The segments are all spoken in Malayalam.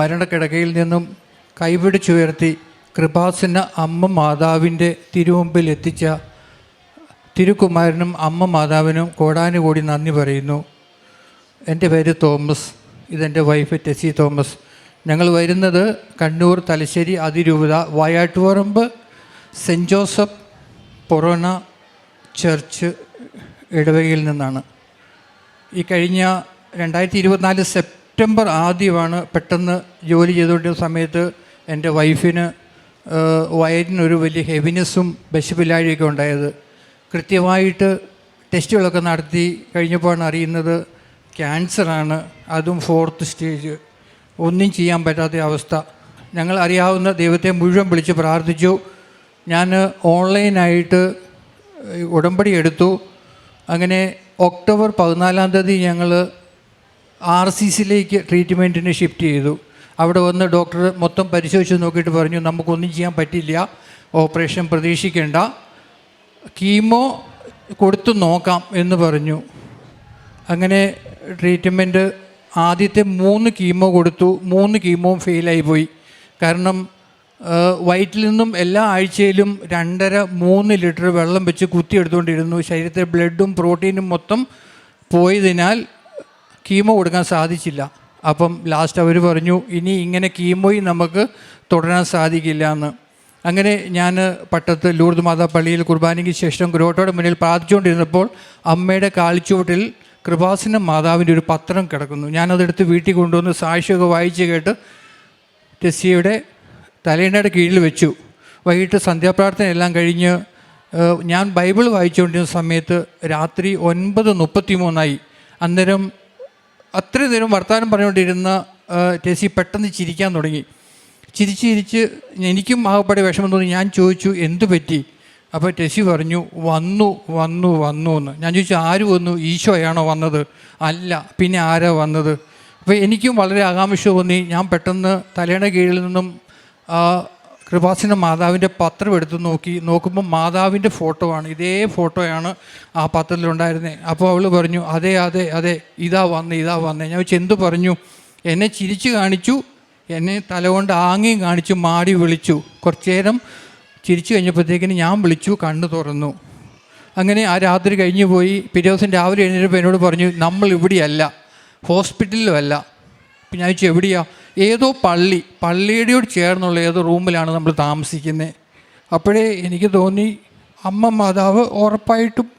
മരണക്കിടക്കയിൽ നിന്നും കൈപിടിച്ചുയർത്തി കൃപാസന അമ്മ മാതാവിന്റെ തിരുമുമ്പിൽ എത്തിച്ച തിരുക്കുമാരനും അമ്മ മാതാവിനും കോടാനുകൂടി നന്ദി പറയുന്നു. എന്റെ പേര് തോമസ് ഇതെന്റെ വൈഫ് ടെസി തോമസ്. ഞങ്ങൾ വരുന്നത് കണ്ണൂർ തലശ്ശേരി അതിരൂപത Vayattuparamba saint Joseph forane church ഇടവകയിൽ നിന്നാണ്. ഈ കഴിഞ്ഞ രണ്ടായിരത്തി ഇരുപത്തിനാല് സെപ്റ്റംബർ ആദ്യമാണ് പെട്ടെന്ന് ജോലി ചെയ്തുകൊണ്ടിരുന്ന സമയത്ത് എന്റെ വൈഫിന് വയറ്റിനൊരു വലിയ ഹെവിനെസ്സും വിശപ്പില്ലായ്മയൊക്കെ ഉണ്ടായത്. കൃത്യമായിട്ട് ടെസ്റ്റുകളൊക്കെ നടത്തി കഴിഞ്ഞപ്പോഴാണ് അറിയുന്നത് ക്യാൻസറാണ്. അതും ഫോർത്ത് സ്റ്റേജ്. ഒന്നും ചെയ്യാൻ പറ്റാത്ത അവസ്ഥ. ഞങ്ങൾ അറിയാവുന്ന ദൈവത്തെ മുഴുവൻ വിളിച്ച് പ്രാർത്ഥിച്ചു. ഞാൻ ഓൺലൈനായിട്ട് ഉടമ്പടി എടുത്തു. അങ്ങനെ ഒക്ടോബർ പതിനാലാം തീയതി ഞങ്ങൾ ആർ സി സിയിലേക്ക് ട്രീറ്റ്മെന്റിന് ഷിഫ്റ്റ് ചെയ്തു. അവിടെ വന്ന് ഡോക്ടർ മൊത്തം പരിശോധിച്ച് നോക്കിയിട്ട് പറഞ്ഞു നമുക്കൊന്നും ചെയ്യാൻ പറ്റില്ല. ഓപ്പറേഷൻ പ്രതീക്ഷിക്കേണ്ട. കീമോ കൊടുത്തു നോക്കാം എന്ന് പറഞ്ഞു. അങ്ങനെ ട്രീറ്റ്മെന്റ് ആദ്യത്തെ മൂന്ന് കീമോ കൊടുത്തു. മൂന്ന് കീമോ ഫെയിലായി പോയി. കാരണം വയറ്റിൽ നിന്നും എല്ലാ ആഴ്ചയിലും രണ്ടര മൂന്ന് ലിറ്റർ വെള്ളം വെച്ച് കുത്തിയെടുത്തുകൊണ്ടിരുന്നു ശരീരത്തെ ബ്ലഡും പ്രോട്ടീനും മൊത്തം പോയതിനാൽ കീമോ കൊടുക്കാൻ സാധിച്ചില്ല. അപ്പം ലാസ്റ്റ് അവർ പറഞ്ഞു ഇനി ഇങ്ങനെ കീമോയും നമുക്ക് തുടരാൻ സാധിക്കില്ല എന്ന്. അങ്ങനെ ഞാൻ പട്ടത്ത് ലൂർദ് മാതാ പള്ളിയിൽ കുർബാനയ്ക്ക് ശേഷം ഗ്രോട്ടോയുടെ മുന്നിൽ പ്രാർത്ഥിച്ചുകൊണ്ടിരുന്നപ്പോൾ അമ്മയുടെ കാൽച്ചുവട്ടിൽ കൃപാസന മാതാവിന്റെ ഒരു പത്രം കിടക്കുന്നു. ഞാനതെടുത്ത് വീട്ടിൽ കൊണ്ടുവന്ന് സാക്ഷിയൊക്കെ വായിച്ച് കേട്ട് ടെസ്സിയുടെ തലേണയുടെ കീഴിൽ വെച്ചു. വൈകിട്ട് സന്ധ്യാപ്രാർത്ഥന എല്ലാം കഴിഞ്ഞ് ഞാൻ ബൈബിൾ വായിച്ചുകൊണ്ടിരുന്ന സമയത്ത് രാത്രി ഒൻപത് മുപ്പത്തി മൂന്നായി അന്നേരം അത്രയും നേരം വർത്തമാനം പറഞ്ഞുകൊണ്ടിരുന്ന ടെസി പെട്ടെന്ന് ചിരിക്കാൻ തുടങ്ങി. ചിരിച്ച് ചിരിച്ച് എനിക്കും ആകപ്പാടെ വിഷമം തോന്നി. ഞാൻ ചോദിച്ചു എന്തു പറ്റി? അപ്പോൾ ടെസി പറഞ്ഞു വന്നു വന്നു വന്നു എന്ന്. ഞാൻ ചോദിച്ചു ആര് വന്നു? ഈശോയാണോ വന്നത്? അല്ല പിന്നെ ആരാ വന്നത്? അപ്പോൾ എനിക്കും വളരെ ആകാംക്ഷ തോന്നി. ഞാൻ പെട്ടെന്ന് തലയുടെ കീഴിൽ നിന്നും കൃപാസന മാതാവിന്റെ പത്രം എടുത്ത് നോക്കി നോക്കുമ്പോൾ മാതാവിന്റെ ഫോട്ടോ ആണ്. ഇതേ ഫോട്ടോയാണ് ആ പത്രത്തിലുണ്ടായിരുന്നത് അപ്പോൾ അവൾ പറഞ്ഞു അതെ അതെ അതെ ഇതാ വന്ന് ഇതാ വന്നേ. ഞാൻ ചെന്തു പറഞ്ഞു? എന്നെ ചിരിച്ചു കാണിച്ചു എന്നെ തലകൊണ്ട് ആംഗ്യം കാണിച്ചു മാടി വിളിച്ചു. കുറച്ച് നേരം ചിരിച്ചു കഴിഞ്ഞപ്പോഴത്തേക്കിന് ഞാൻ വിളിച്ചു കണ്ണു തുറന്നു. അങ്ങനെ ആ രാത്രി കഴിഞ്ഞു പോയി. പിറ്റേ ദിവസം രാവിലെ എഴുന്നേറ്റപ്പോൾ എന്നോട് പറഞ്ഞു നമ്മൾ ഇവിടെയല്ല ഹോസ്പിറ്റലിലും അല്ല. പിന്നെ ഞാൻ ചോദിച്ചു എവിടെയാ? ഏതോ പള്ളി പള്ളിയുടെയോട് ചേർന്നുള്ള ഏതോ റൂമിലാണ് നമ്മൾ താമസിക്കുന്നത് അപ്പോഴേ എനിക്ക് തോന്നി അമ്മ മാതാവ് ഉറപ്പായിട്ടും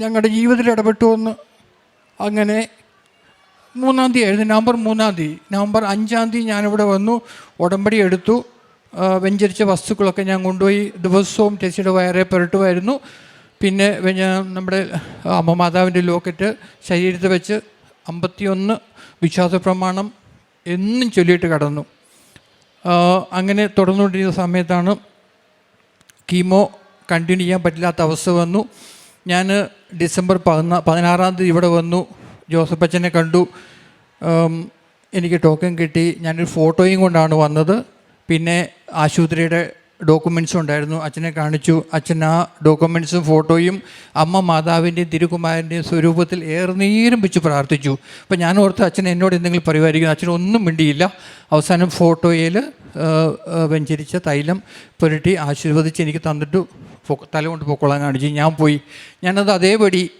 ഞങ്ങളുടെ ജീവിതത്തിൽ ഇടപെട്ടു എന്ന്. അങ്ങനെ മൂന്നാം തീയതി ആയിരുന്നു നവംബർ മൂന്നാം തീയതി. നവംബർ അഞ്ചാം തീയതി ഞാനിവിടെ വന്നു ഉടമ്പടി എടുത്തു. വെഞ്ചരിച്ച വസ്തുക്കളൊക്കെ ഞാൻ കൊണ്ടുപോയി ദിവസവും ടെസ്റ്റിയുടെ വയറെ പുരട്ടുമായിരുന്നു. പിന്നെ നമ്മുടെ അമ്മ മാതാവിന്റെ ലോക്കറ്റ് ശരീരത്തിൽ വെച്ച് അമ്പത്തിയൊന്ന് വിശ്വാസ പ്രമാണം എന്നും ചൊല്ലിയിട്ട് കടന്നു. അങ്ങനെ തുടർന്നുകൊണ്ടിരുന്ന സമയത്താണ് കീമോ കണ്ടിന്യൂ ചെയ്യാൻ പറ്റില്ലാത്ത അവസ്ഥ വന്നു. ഞാൻ ഡിസംബർ പതിനാ പതിനാറാം തീയതി ഇവിടെ വന്നു. ജോസഫ് അച്ഛനെ കണ്ടു. എനിക്ക് ടോക്കൺ കിട്ടി. ഞാനൊരു ഫോട്ടോയും കൊണ്ടാണ് വന്നത്. പിന്നെ ആശുപത്രിയുടെ ഡോക്യുമെൻസും ഉണ്ടായിരുന്നു. അച്ഛനെ കാണിച്ചു. അച്ഛൻ ആ ഡോക്യുമെൻസും ഫോട്ടോയും അമ്മ മാതാവിന്റെയും തിരുകുമാരന്റെയും സ്വരൂപത്തിൽ ഏറെ നേരം വെച്ച് പ്രാർത്ഥിച്ചു. അപ്പോൾ ഞാൻ ഓർത്ത് അച്ഛൻ എന്നോട് എന്തെങ്കിലും പറയുമായിരിക്കും. അച്ഛൻ ഒന്നും മിണ്ടിയില്ല. അവസാനം ഫോട്ടോയിൽ വെഞ്ചരിച്ച തൈലം പുരട്ടി ആശീർവദിച്ച് എനിക്ക് തന്നിട്ട് തല കൊണ്ട് പൊക്കോളാൻ കാണിച്ചു. ഞാൻ പോയി. ഞാനത് അതേപടി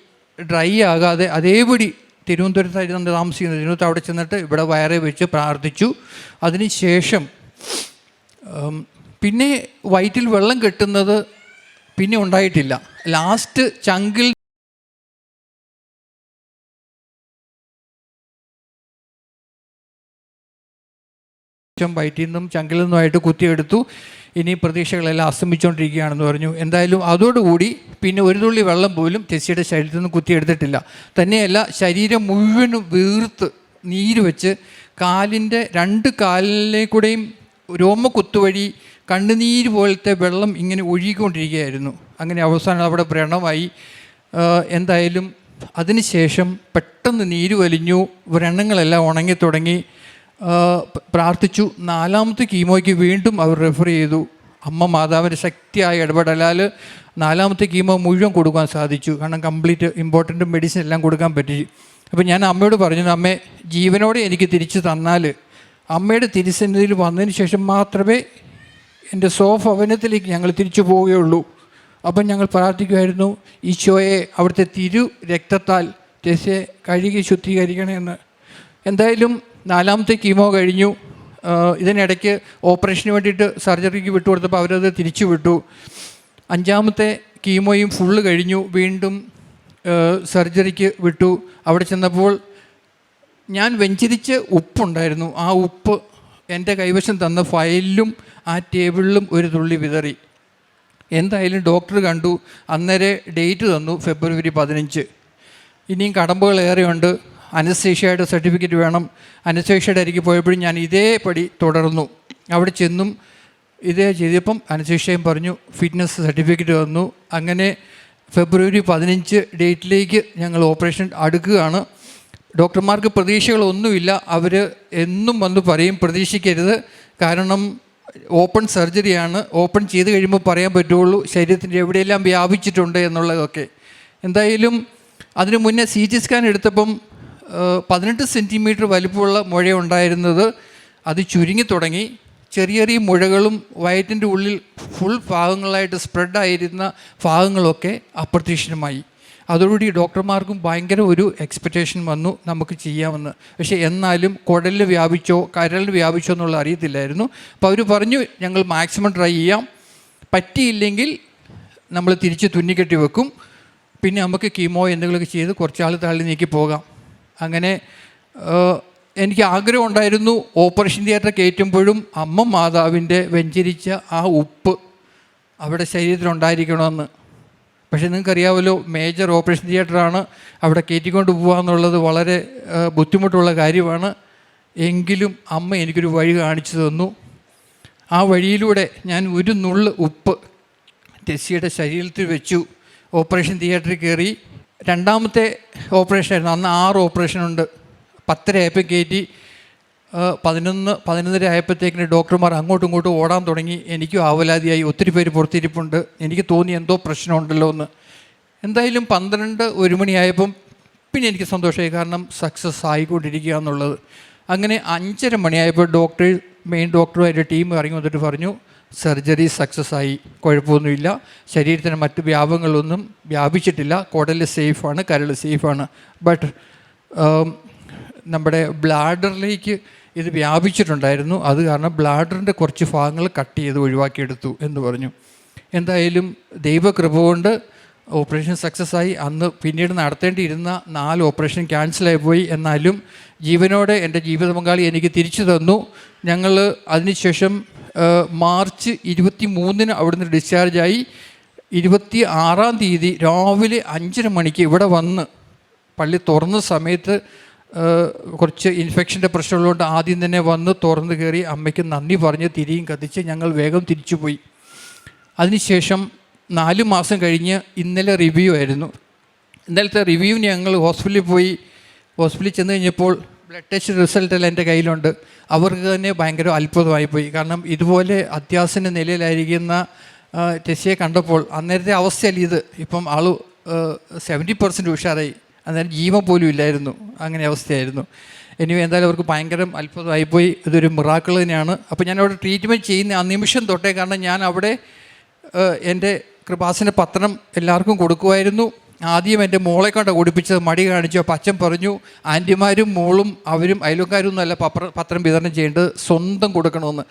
ഡ്രൈ ആകാതെ അതേപടി തിരുവനന്തപുരത്തായിരുന്നു താമസിക്കുന്നത്. തിരുവനന്തപുരത്ത് അവിടെ ചെന്നിട്ട് ഇവിടെ വയറെ വെച്ച് പ്രാർത്ഥിച്ചു. അതിന് ശേഷം പിന്നെ വയറ്റിൽ വെള്ളം കെട്ടുന്നത് പിന്നെ ഉണ്ടായിട്ടില്ല. ലാസ്റ്റ് ചങ്കിൽ വയറ്റിൽ നിന്നും ചങ്കിൽ നിന്നുമായിട്ട് കുത്തിയെടുത്തു. ഇനി പ്രതീക്ഷകളെല്ലാം അസ്തമിച്ചുകൊണ്ടിരിക്കുകയാണെന്ന് പറഞ്ഞു. എന്തായാലും അതോടുകൂടി പിന്നെ ഒരു തുള്ളി വെള്ളം പോലും ടെസ്സിയുടെ ശരീരത്തിൽ നിന്ന് കുത്തിയെടുത്തിട്ടില്ല. തന്നെയല്ല ശരീരം മുഴുവനും വീർത്ത് നീര് വെച്ച് കാലിന്റെ രണ്ട് കാലിലെ കൂടെയും കണ്ണുനീര് പോലത്തെ വെള്ളം ഇങ്ങനെ ഒഴുകിക്കൊണ്ടിരിക്കുകയായിരുന്നു. അങ്ങനെ അവസാനം അവിടെ വ്രണമായി. എന്തായാലും അതിനുശേഷം പെട്ടെന്ന് നീര് വലിഞ്ഞു. വ്രണങ്ങളെല്ലാം ഉണങ്ങി തുടങ്ങി. പ്രാർത്ഥിച്ചു. നാലാമത്തെ കീമോയ്ക്ക് വീണ്ടും അവർ റെഫർ ചെയ്തു. അമ്മ മാതാവിന്റെ ശക്തിയായ ഇടപെടലാൽ നാലാമത്തെ കീമോ മുഴുവൻ കൊടുക്കാൻ സാധിച്ചു. കാരണം കംപ്ലീറ്റ് ഇമ്പോർട്ടന്റ് മെഡിസിൻ എല്ലാം കൊടുക്കാൻ പറ്റി. അപ്പോൾ ഞാൻ അമ്മയോട് പറഞ്ഞു അമ്മേ ജീവനോടെ എനിക്ക് തിരിച്ചു തന്നാൽ അമ്മയുടെ തിരുസന്നിധിയിൽ വന്നതിന് ശേഷം മാത്രമേ എന്റെ സ്വഭവനത്തിലേക്ക് ഞങ്ങൾ തിരിച്ചു പോവുകയുള്ളൂ. അപ്പം ഞങ്ങൾ പ്രാർത്ഥിക്കുമായിരുന്നു ഈശോയെ അവിടുത്തെ തിരു രക്തത്താൽ ടെസ്യെ കഴുകി ശുദ്ധീകരിക്കണമെന്ന് എന്തായാലും നാലാമത്തെ കീമോ കഴിഞ്ഞു. ഇതിനിടയ്ക്ക് ഓപ്പറേഷന് വേണ്ടിയിട്ട് സർജറിക്ക് വിട്ടു കൊടുത്തപ്പോൾ അവരത് തിരിച്ചു വിട്ടു. അഞ്ചാമത്തെ കീമോയും ഫുള്ള് കഴിഞ്ഞു. വീണ്ടും സർജറിക്ക് വിട്ടു. അവിടെ ചെന്നപ്പോൾ ഞാൻ വെഞ്ചരിച്ച് ഉപ്പുണ്ടായിരുന്നു. ആ ഉപ്പ് എന്റെ കൈവശം തന്ന ഫയലിലും ആ ടേബിളിലും ഒരു തുള്ളി വിതറി. എന്തായാലും ഡോക്ടർ കണ്ടു. അന്നേരെ ഡേറ്റ് തന്നു ഫെബ്രുവരി പതിനഞ്ച്. ഇനിയും കടമ്പകൾ ഏറെയുണ്ട്. അനസ്തേഷ്യയുടെ സർട്ടിഫിക്കറ്റ് വേണം. അനസ്തേഷ്യയുടെ അരികെ പോയപ്പോഴും ഞാൻ ഇതേപടി തുടർന്നു. അവിടെ ചെന്നും ഇതേ ചെയ്തപ്പം അനസ്തേഷ്യയും പറഞ്ഞു ഫിറ്റ്നസ് സർട്ടിഫിക്കറ്റ് തന്നു. അങ്ങനെ ഫെബ്രുവരി പതിനഞ്ച് ഡേറ്റിലേക്ക് ഞങ്ങൾ ഓപ്പറേഷൻ അടുക്കുകയാണ്. ഡോക്ടർമാർക്ക് പ്രതീക്ഷകളൊന്നുമില്ല. അവർ എന്നും വന്ന് പറയും പ്രതീക്ഷിക്കരുത്. കാരണം ഓപ്പൺ സർജറിയാണ്. ഓപ്പൺ ചെയ്ത് കഴിയുമ്പോൾ പറയാൻ പറ്റുള്ളൂ ശരീരത്തിന്റെ എവിടെയെല്ലാം വ്യാപിച്ചിട്ടുണ്ട് എന്നുള്ളതൊക്കെ. എന്തായാലും അതിനു മുന്നേ സി ടി സ്കാൻ എടുത്തപ്പം പതിനെട്ട് സെന്റിമീറ്റർ വലിപ്പമുള്ള മുഴ ഉണ്ടായിരുന്നത് അത് ചുരുങ്ങി തുടങ്ങി. ചെറിയ ചെറിയ മുഴകളും വയറ്റിന്റെ ഉള്ളിൽ ഫുൾ ഭാഗങ്ങളായിട്ട് സ്പ്രെഡായിരുന്ന ഭാഗങ്ങളൊക്കെ അപ്രത്യക്ഷമായി അതോടുകൂടി ഡോക്ടർമാർക്കും ഭയങ്കര ഒരു എക്സ്പെക്റ്റേഷൻ വന്നു നമുക്ക് ചെയ്യാമെന്ന്. പക്ഷേ എന്നാലും കുടലിൽ വ്യാപിച്ചോ കരളിൽ വ്യാപിച്ചോ എന്നുള്ള അറിയത്തില്ലായിരുന്നു. അപ്പോൾ അവർ പറഞ്ഞു ഞങ്ങൾ മാക്സിമം ട്രൈ ചെയ്യാം. പറ്റിയില്ലെങ്കിൽ നമ്മൾ തിരിച്ച് തുന്നിക്കെട്ടി വെക്കും. പിന്നെ നമുക്ക് കീമോ എന്തെങ്കിലുമൊക്കെ ചെയ്ത് കുറച്ചാൾ തള്ളി നീക്കി പോകാം. അങ്ങനെ എനിക്ക് ആഗ്രഹം ഉണ്ടായിരുന്നു ഓപ്പറേഷൻ തിയേറ്റർ കയറ്റുമ്പോഴും അമ്മ മാതാവിന്റെ വെഞ്ചരിച്ച ആ ഉപ്പ് അവിടെ ശരീരത്തിലുണ്ടായിരിക്കണമെന്ന്. പക്ഷേ നിങ്ങൾക്കറിയാമല്ലോ മേജർ ഓപ്പറേഷൻ തിയേറ്ററാണ് അവിടെ കയറ്റിക്കൊണ്ട് പോകുക എന്നുള്ളത് വളരെ ബുദ്ധിമുട്ടുള്ള കാര്യമാണ്. എങ്കിലും അമ്മ എനിക്കൊരു വഴി കാണിച്ചു തന്നു. ആ വഴിയിലൂടെ ഞാൻ ഒരു നുള്ള് ഉപ്പ് ടെസ്സിയുടെ ശരീരത്തിൽ വെച്ചു. ഓപ്പറേഷൻ തിയേറ്ററിൽ കയറി. രണ്ടാമത്തെ ഓപ്പറേഷൻ ആയിരുന്നു. അന്ന് ആറ് ഓപ്പറേഷൻ ഉണ്ട്. പത്തരയായപ്പോൾ കയറ്റി. ആ, പതിനൊന്ന് പതിനൊന്നര ആയപ്പോഴത്തേക്കിന് ഡോക്ടർമാർ അങ്ങോട്ടും ഇങ്ങോട്ടും ഓടാൻ തുടങ്ങി. എനിക്കും ആവലാതിയായി ഒത്തിരി പേര് പുറത്തിരിപ്പുണ്ട്. എനിക്ക് തോന്നി എന്തോ പ്രശ്നമുണ്ടല്ലോ എന്ന്. എന്തായാലും പന്ത്രണ്ട് ഒരു മണിയായപ്പം പിന്നെ എനിക്ക് സന്തോഷമായി. കാരണം സക്സസ് ആയിക്കൊണ്ടിരിക്കുക എന്നുള്ളത്. അങ്ങനെ അഞ്ചര മണിയായപ്പോൾ ഡോക്ടർ മെയിൻ ഡോക്ടറുമായിട്ട് ടീം ഇറങ്ങി വന്നിട്ട് പറഞ്ഞു സർജറി സക്സസ് ആയി. കുഴപ്പമൊന്നുമില്ല. ശരീരത്തിന് മറ്റ് വ്യാപങ്ങളൊന്നും വ്യാപിച്ചിട്ടില്ല. കുടൽ സേഫാണ് കരൾ സേഫാണ് ബട്ട് നമ്മുടെ ബ്ലാഡറിലേക്ക് ഇത് വ്യാപിച്ചിട്ടുണ്ടായിരുന്നു. അത് കാരണം ബ്ലാഡറിന്റെ കുറച്ച് ഭാഗങ്ങൾ കട്ട് ചെയ്ത് ഒഴിവാക്കിയെടുത്തു എന്ന് പറഞ്ഞു. എന്തായാലും ദൈവകൃപ കൊണ്ട് ഓപ്പറേഷൻ സക്സസ് ആയി. അന്ന് പിന്നീട് നടത്തേണ്ടിയിരുന്ന നാല് ഓപ്പറേഷൻ ക്യാൻസലായി പോയി. എന്നാലും ജീവനോടെ എന്റെ ജീവിത പങ്കാളി എനിക്ക് തിരിച്ചു തന്നു. ഞങ്ങൾ അതിനുശേഷം മാർച്ച് ഇരുപത്തി മൂന്നിന് അവിടുന്ന് ഡിസ്ചാർജായി ഇരുപത്തി ആറാം തീയതി രാവിലെ അഞ്ചര മണിക്ക് ഇവിടെ വന്ന് പള്ളി തുറന്ന സമയത്ത് കുറച്ച് ഇൻഫെക്ഷന്റെ പ്രശ്നമുള്ളതുകൊണ്ട് ആദ്യം തന്നെ വന്ന് തുറന്ന് കയറി അമ്മയ്ക്ക് നന്ദി പറഞ്ഞ് തിരിയും കത്തിച്ച് ഞങ്ങൾ വേഗം തിരിച്ചു തിരിച്ചുപോയി. അതിനുശേഷം നാല് മാസം കഴിഞ്ഞ് ഇന്നലെ റിവ്യൂ ആയിരുന്നു. ഇന്നലത്തെ റിവ്യൂവിന് ഞങ്ങൾ ഹോസ്പിറ്റലിൽ പോയി. ഹോസ്പിറ്റലിൽ ചെന്ന് കഴിഞ്ഞപ്പോൾ ബ്ലഡ് ടെസ്റ്റ് റിസൾട്ടെല്ലാം എന്റെ കയ്യിലുണ്ട്. അവർക്ക് തന്നെ ഭയങ്കര അത്ഭുതമായി പോയി. കാരണം ഇതുപോലെ അത്യാസന നിലയിലായിരിക്കുന്ന ടെസ്റ്റിയെ കണ്ടപ്പോൾ അന്നേരത്തെ അവസ്ഥയല്ല ഇത്. ഇപ്പം ആൾ സെവന്റി പെർസെന്റ് ഉഷാറായി. അന്നേരം ജീവൻ പോലും ഇല്ലായിരുന്നു. അങ്ങനെ അവസ്ഥയായിരുന്നു. ഇനി എന്തായാലും അവർക്ക് ഭയങ്കര അത്ഭുതമായിപ്പോയി. ഇതൊരു മിറാക്കിൾ തന്നെയാണ്. അപ്പോൾ ഞാൻ അവിടെ ട്രീറ്റ്മെന്റ് ചെയ്യുന്ന ആ നിമിഷം തൊട്ടേ കാരണം ഞാൻ അവിടെ എന്റെ കൃപാസിന്റെ പത്രം എല്ലാവർക്കും കൊടുക്കുമായിരുന്നു. ആദ്യം എന്റെ മോളെ കണ്ട ഓടിപ്പിച്ചത് മടി കാണിച്ചു. അപ്പം അച്ഛൻ പറഞ്ഞു ആന്റിമാരും മോളും അവരും അയൽക്കാരും പത്ര പത്രം വിതരണം ചെയ്യേണ്ടത് സ്വന്തം കൊടുക്കണമെന്ന്.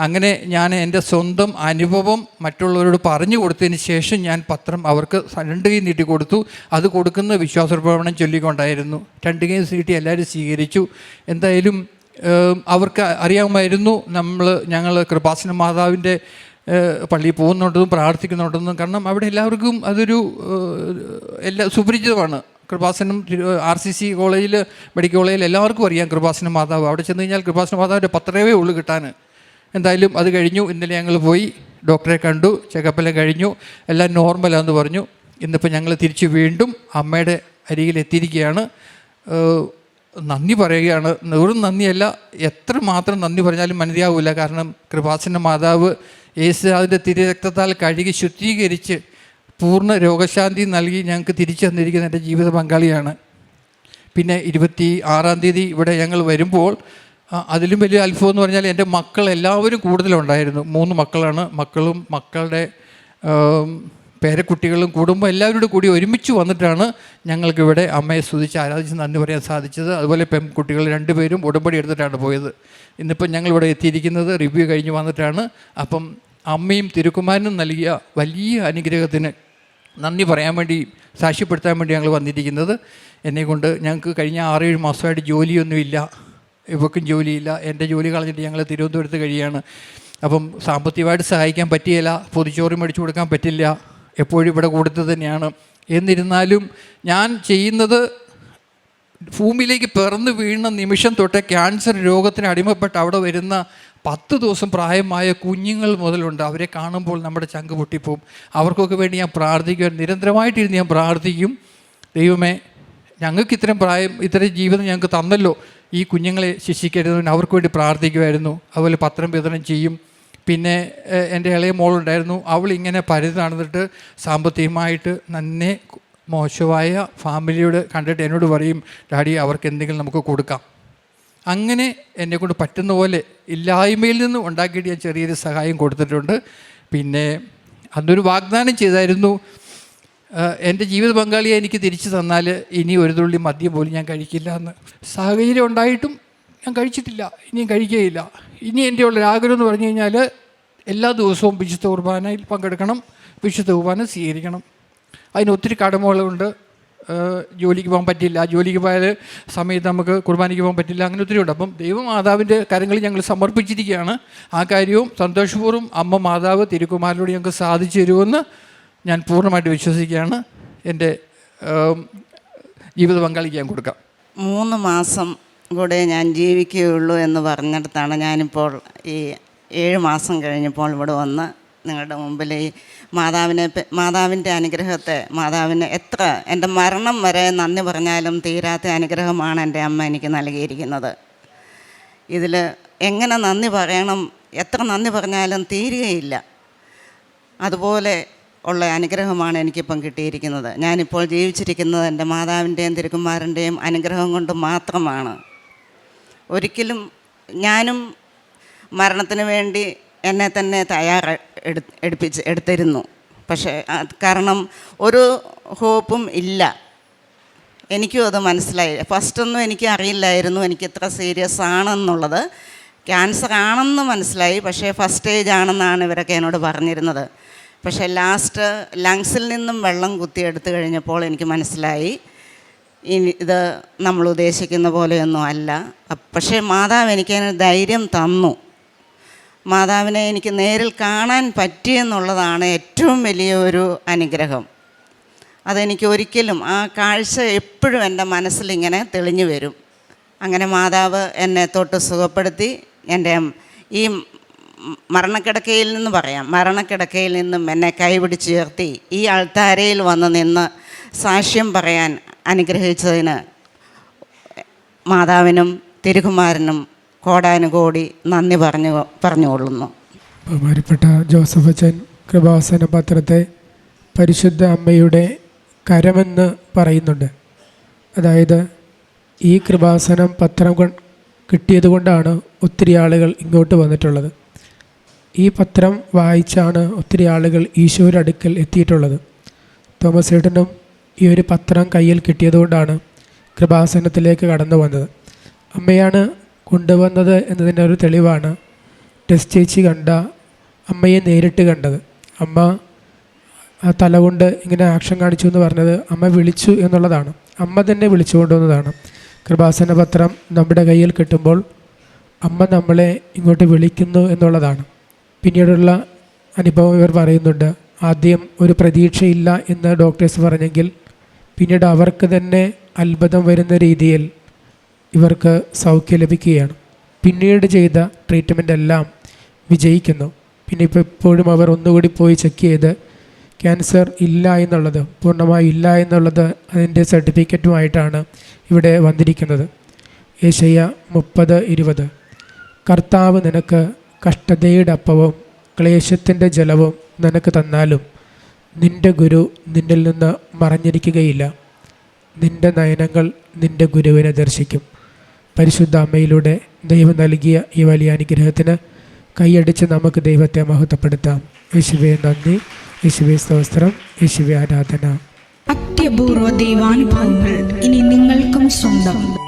അങ്ങനെ ഞാൻ എന്റെ സ്വന്തം അനുഭവം മറ്റുള്ളവരോട് പറഞ്ഞു കൊടുത്തതിന് ശേഷം ഞാൻ പത്രം അവർക്ക് രണ്ട് കൈ നീട്ടി കൊടുത്തു. അത് കൊടുക്കുന്ന വിശ്വാസപ്രവണം ചൊല്ലിക്കൊണ്ടായിരുന്നു. രണ്ട് കൈ നീട്ടി എല്ലാവരും സ്വീകരിച്ചു. എന്തായാലും അവർക്ക് അറിയാമായിരുന്നു നമ്മൾ ഞങ്ങൾ കൃപാസന മാതാവിന്റെ പള്ളിയിൽ പോകുന്നുണ്ടെന്നും പ്രാർത്ഥിക്കുന്നുണ്ടെന്നും. കാരണം അവിടെ എല്ലാവർക്കും അതൊരു എല്ലാ സുപരിചിതമാണ്. കൃപാസനം ആർ സി സി കോളേജിൽ മെഡിക്കൽ കോളേജിൽ എല്ലാവർക്കും അറിയാം കൃപാസന മാതാവ്. അവിടെ ചെന്ന് കഴിഞ്ഞാൽ കൃപാസന മാതാവിന്റെ പത്രമേ ഉള്ളൂ കിട്ടാൻ. എന്തായാലും അത് കഴിഞ്ഞു. ഇന്നലെ ഞങ്ങൾ പോയി. ഡോക്ടറെ കണ്ടു. ചെക്കപ്പെല്ലാം കഴിഞ്ഞു. എല്ലാം നോർമലാണെന്ന് പറഞ്ഞു. ഇന്നിപ്പോൾ ഞങ്ങൾ തിരിച്ച് വീണ്ടും അമ്മയുടെ ഏഹ് നന്ദി പറയുകയാണ്. വെറും നന്ദിയല്ല എത്ര മാത്രം നന്ദി പറഞ്ഞാലും മനസ്സിലാവില്ല. കാരണം കൃപാസന മാതാവ് യേശു അതിന്റെ തിരുരക്തത്താൽ കഴുകി ശുദ്ധീകരിച്ച് പൂർണ രോഗശാന്തി നൽകി ഞങ്ങൾക്ക് തിരിച്ചു തന്നിരിക്കുന്ന എന്റെ ജീവിത പങ്കാളിയാണ്. പിന്നെ ഇരുപത്തി ആറാം തീയതി ഇവിടെ ഞങ്ങൾ വരുമ്പോൾ അതിലും വലിയ അത്ഭുതം എന്ന് പറഞ്ഞാൽ എന്റെ മക്കൾ എല്ലാവരും കൂടുതലുണ്ടായിരുന്നു. മൂന്ന് മക്കളാണ്. മക്കളും മക്കളുടെ പേരക്കുട്ടികളും കുടുംബം എല്ലാവരും കൂടി ഒരുമിച്ച് വന്നിട്ടാണ് ഞങ്ങൾക്കിവിടെ അമ്മയെ സ്തുതിച്ച് ആരാധിച്ച് നന്ദി പറയാൻ സാധിച്ചത്. അതുപോലെ പെൺകുട്ടികൾ രണ്ടുപേരും ഉടമ്പടി എടുത്തിട്ടാണ് പോയത്. ഇന്നിപ്പം ഞങ്ങളിവിടെ എത്തിയിരിക്കുന്നത് റിവ്യൂ കഴിഞ്ഞ് വന്നിട്ടാണ്. അപ്പം അമ്മയും തിരുക്കുമാരനും നൽകിയ വലിയ അനുഗ്രഹത്തിന് നന്ദി പറയാൻ വേണ്ടി സാക്ഷ്യപ്പെടുത്താൻ വേണ്ടി ഞങ്ങൾ വന്നിരിക്കുന്നത്. എന്നെ കൊണ്ട് ഞങ്ങൾക്ക് കഴിഞ്ഞ ആറേഴ് മാസമായിട്ട് ജോലിയൊന്നുമില്ല. ഇവക്കും ജോലിയില്ല. എന്റെ ജോലി കളഞ്ഞിട്ട് ഞങ്ങൾ തിരുവനന്തപുരത്ത് കഴിയാണ്. അപ്പം സാമ്പത്തികമായിട്ട് സഹായിക്കാൻ പറ്റിയില്ല പൊതിച്ചോറ് മേടിച്ചു കൊടുക്കാൻ പറ്റില്ല. എപ്പോഴും ഇവിടെ കൊടുത്തു തന്നെയാണ്. എന്നിരുന്നാലും ഞാൻ ചെയ്യുന്നത് ഭൂമിയിലേക്ക് പിറന്നു വീഴുന്ന നിമിഷം തൊട്ട് ക്യാൻസർ രോഗത്തിന് അടിമപ്പെട്ട് അവിടെ വരുന്ന പത്ത് ദിവസം പ്രായമായ കുഞ്ഞുങ്ങൾ മുതലുണ്ട്. അവരെ കാണുമ്പോൾ നമ്മുടെ ചങ്ക് പൊട്ടിപ്പോവും. അവർക്കൊക്കെ വേണ്ടി ഞാൻ പ്രാർത്ഥിക്കുവാൻ നിരന്തരമായിട്ടിരുന്ന് ഞാൻ പ്രാർത്ഥിക്കും. ദൈവമേ ഞങ്ങൾക്ക് ഇത്രയും പ്രായം ഇത്രയും ജീവിതം ഞങ്ങൾക്ക് തന്നല്ലോ. ഈ കുഞ്ഞുങ്ങളെ ശിക്ഷിക്കരുതെന്ന് അവർക്ക് വേണ്ടി പ്രാർത്ഥിക്കുമായിരുന്നു. അതുപോലെ പത്രം വിതരണം ചെയ്യും. പിന്നെ എന്റെ ഇളയ മോളുണ്ടായിരുന്നു. അവൾ ഇങ്ങനെ പരിധി നടന്നിട്ട് സാമ്പത്തികമായിട്ട് നന്നേ മോശമായ ഫാമിലിയോട് കണ്ടിട്ട് എന്നോട് പറയും ഡാഡി അവർക്ക് എന്തെങ്കിലും നമുക്ക് കൊടുക്കാം. അങ്ങനെ എന്നെക്കൊണ്ട് പറ്റുന്ന പോലെ ഇല്ലായ്മയിൽ നിന്ന് ഉണ്ടാക്കിയിട്ട് ഞാൻ ചെറിയൊരു സഹായം കൊടുത്തിട്ടുണ്ട്. പിന്നെ അന്നൊരു വാഗ്ദാനം ചെയ്തായിരുന്നു. എന്റെ ജീവിത പങ്കാളിയെ എനിക്ക് തിരിച്ചു തന്നാൽ ഇനി ഒരു തുള്ളി മദ്യം പോലും ഞാൻ കഴിക്കില്ല എന്ന് സാഹചര്യം ഉണ്ടായിട്ടും ഞാൻ കഴിച്ചിട്ടില്ല ഇനിയും കഴിക്കുകയില്ല. ഇനി എന്റെ ഉള്ള ആഗ്രഹം എന്ന് പറഞ്ഞു കഴിഞ്ഞാൽ എല്ലാ ദിവസവും വിശുദ്ധ കുർബാനയിൽ പങ്കെടുക്കണം വിശുദ്ധ കുർബാന സ്വീകരിക്കണം. അതിന് ഒത്തിരി കടമകളുണ്ട്. ജോലിക്ക് പോകാൻ പറ്റില്ല ജോലിക്ക് പോയാൽ സമയത്ത് നമുക്ക് കുർബാനയ്ക്ക് പോകാൻ പറ്റില്ല അങ്ങനെ ഒത്തിരി ഉണ്ട്. അപ്പം ദൈവമാതാവിന്റെ കാര്യങ്ങൾ ഞങ്ങൾ സമർപ്പിച്ചിരിക്കുകയാണ്. ആ കാര്യവും സന്തോഷപൂർവം അമ്മ മാതാവ് തിരുക്കുമാരിലൂടെ ഞങ്ങൾക്ക് സാധിച്ചു തരുമെന്ന് ഞാൻ പൂർണമായിട്ട് വിശ്വസിക്കുകയാണ്. എന്റെ ജീവിതം പങ്കാളിക്ക് ഞാൻ കൊടുക്കാം. മൂന്ന് മാസം കൂടെ ഞാൻ ജീവിക്കുകയുള്ളൂ എന്ന് പറഞ്ഞിടത്താണ് ഞാനിപ്പോൾ ഈ ഏഴ് മാസം കഴിഞ്ഞപ്പോൾ ഇവിടെ വന്ന് നിങ്ങളുടെ മുമ്പിൽ ഈ മാതാവിനെ മാതാവിന്റെ അനുഗ്രഹത്തെ മാതാവിനെ എത്ര എന്റെ മരണം വരെ നന്ദി പറഞ്ഞാലും തീരാത്ത അനുഗ്രഹമാണ് എന്റെ അമ്മ എനിക്ക് നൽകിയിരിക്കുന്നത്. ഇതിൽ എങ്ങനെ നന്ദി പറയണം എത്ര നന്ദി പറഞ്ഞാലും തീരുകയില്ല. അതുപോലെ ഉള്ള അനുഗ്രഹമാണ് എനിക്കിപ്പം കിട്ടിയിരിക്കുന്നത്. ഞാനിപ്പോൾ ജീവിച്ചിരിക്കുന്നത് എന്റെ മാതാവിന്റെയും തിരുക്കുമാരന്റെയും അനുഗ്രഹം കൊണ്ട് മാത്രമാണ്. ഒരിക്കലും ഞാനും മരണത്തിന് വേണ്ടി എന്നെ തന്നെ തയ്യാറ എടു എടുപ്പിച്ച് എടുത്തിരുന്നു. പക്ഷേ കാരണം ഒരു ഹോപ്പും ഇല്ല. എനിക്കും അത് മനസ്സിലായി. ഫസ്റ്റൊന്നും എനിക്ക് അറിയില്ലായിരുന്നു എനിക്ക് ഇത്ര സീരിയസ് ആണെന്നുള്ളത്. ക്യാൻസർ ആണെന്ന് മനസ്സിലായി. പക്ഷേ ഫസ്റ്റ് സ്റ്റേജ് ആണെന്നാണ് ഇവരൊക്കെ എന്നോട് പറഞ്ഞിരുന്നത്. പക്ഷേ ലാസ്റ്റ് ലങ്സിൽ നിന്നും വെള്ളം കുത്തിയെടുത്ത് കഴിഞ്ഞപ്പോൾ എനിക്ക് മനസ്സിലായി ഇനി ഇത് നമ്മൾ ഉദ്ദേശിക്കുന്ന പോലെയൊന്നും അല്ല. പക്ഷേ മാതാവ് എനിക്ക് അതിന് ധൈര്യം തന്നു. മാതാവിനെ എനിക്ക് നേരിൽ കാണാൻ പറ്റിയെന്നുള്ളതാണ് ഏറ്റവും വലിയ ഒരു അനുഗ്രഹം. അതെനിക്ക് ഒരിക്കലും ആ കാഴ്ച എപ്പോഴും എന്റെ മനസ്സിലിങ്ങനെ തെളിഞ്ഞു വരും. അങ്ങനെ മാതാവ് എന്നെ തൊട്ട് സുഖപ്പെടുത്തി എന്റെ ഈ മരണക്കിടക്കയിൽ നിന്ന് പറയാം. മരണക്കിടക്കയിൽ നിന്നും എന്നെ കൈപിടിച്ചുയർത്തി ഈ അൾത്താരയിൽ വന്ന് നിന്ന് സാക്ഷ്യം പറയാൻ അനുഗ്രഹിച്ചതിന് മാതാവിനും തിരുകുമാരനും കോടാനുകോടി നന്ദി പറഞ്ഞു പറഞ്ഞുകൊള്ളുന്നു. ബഹുമാനപ്പെട്ട ജോസഫ് അച്ഛൻ കൃപാസന പത്രത്തെ പരിശുദ്ധ അമ്മയുടെ കരമെന്ന് പറയുന്നുണ്ട്. അതായത് ഈ കൃപാസനം പത്രം കിട്ടിയത് കൊണ്ടാണ് ഒത്തിരി ആളുകൾ ഇങ്ങോട്ട് വന്നിട്ടുള്ളത്. ഈ പത്രം വായിച്ചാണ് ഒത്തിരി ആളുകൾ ഈശോയുടെ അടുക്കൽ എത്തിയിട്ടുള്ളത്. തോമസ് ഏട്ടനും ഈ ഒരു പത്രം കയ്യിൽ കിട്ടിയതുകൊണ്ടാണ് കൃപാസനത്തിലേക്ക് കടന്നു വന്നത്. അമ്മയാണ് കൊണ്ടുവന്നത് എന്നതിന്റെ ഒരു തെളിവാണ് ടെസ്റ്റ് ചേച്ചി കണ്ട അമ്മയെ നേരിട്ട് കണ്ടത്. അമ്മ ആ തല കൊണ്ട് ഇങ്ങനെ ആക്ഷൻ കാണിച്ചു എന്ന് പറഞ്ഞത് അമ്മ വിളിച്ചു എന്നുള്ളതാണ്. അമ്മ തന്നെ വിളിച്ചു കൊണ്ടുവന്നതാണ്. കൃപാസന പത്രം നമ്മുടെ കയ്യിൽ കിട്ടുമ്പോൾ അമ്മ നമ്മളെ ഇങ്ങോട്ട് വിളിക്കുന്നു എന്നുള്ളതാണ്. പിന്നീടുള്ള അനുഭവം ഇവർ പറയുന്നുണ്ട് ആദ്യം ഒരു പ്രതീക്ഷയില്ല എന്ന് ഡോക്ടേഴ്സ് പറഞ്ഞെങ്കിൽ പിന്നീട് അവർക്ക് തന്നെ അത്ഭുതം വരുന്ന രീതിയിൽ ഇവർക്ക് സൗഖ്യം ലഭിക്കുകയാണ്. പിന്നീട് ചെയ്ത ട്രീറ്റ്മെന്റ് എല്ലാം വിജയിക്കുന്നു. പിന്നെ ഇപ്പോൾ ഇപ്പോഴും അവർ ഒന്നുകൂടി പോയി ചെക്ക് ചെയ്ത് ക്യാൻസർ ഇല്ല എന്നുള്ളത് പൂർണമായി ഇല്ല എന്നുള്ളത് അതിന്റെ സർട്ടിഫിക്കറ്റുമായിട്ടാണ് ഇവിടെ വന്നിരിക്കുന്നത്. ഏഷ്യ മുപ്പത് ഇരുപത്. കർത്താവ് നിനക്ക് കഷ്ടതയുടെ അപ്പവും ക്ലേശത്തിന്റെ ജലവും നിനക്ക് തന്നാലും നിന്റെ ഗുരു നിന്നിൽ നിന്ന് മറഞ്ഞിരിക്കുകയില്ല. നിന്റെ നയനങ്ങൾ നിന്റെ ഗുരുവിനെ ദർശിക്കും. പരിശുദ്ധ അമ്മയിലൂടെ ദൈവം നൽകിയ ഈ വലിയ അനുഗ്രഹത്തിന് കൈയടിച്ച് നമുക്ക് ദൈവത്തെ മഹത്വപ്പെടുത്താം. യേശുവെ നന്ദി. യേശുവെ സ്തോത്രം. യേശുവെ ആരാധന. അത്യപൂർവ ദൈവാനുഭവങ്ങൾ ഇനി നിങ്ങൾക്കും സ്വന്തം.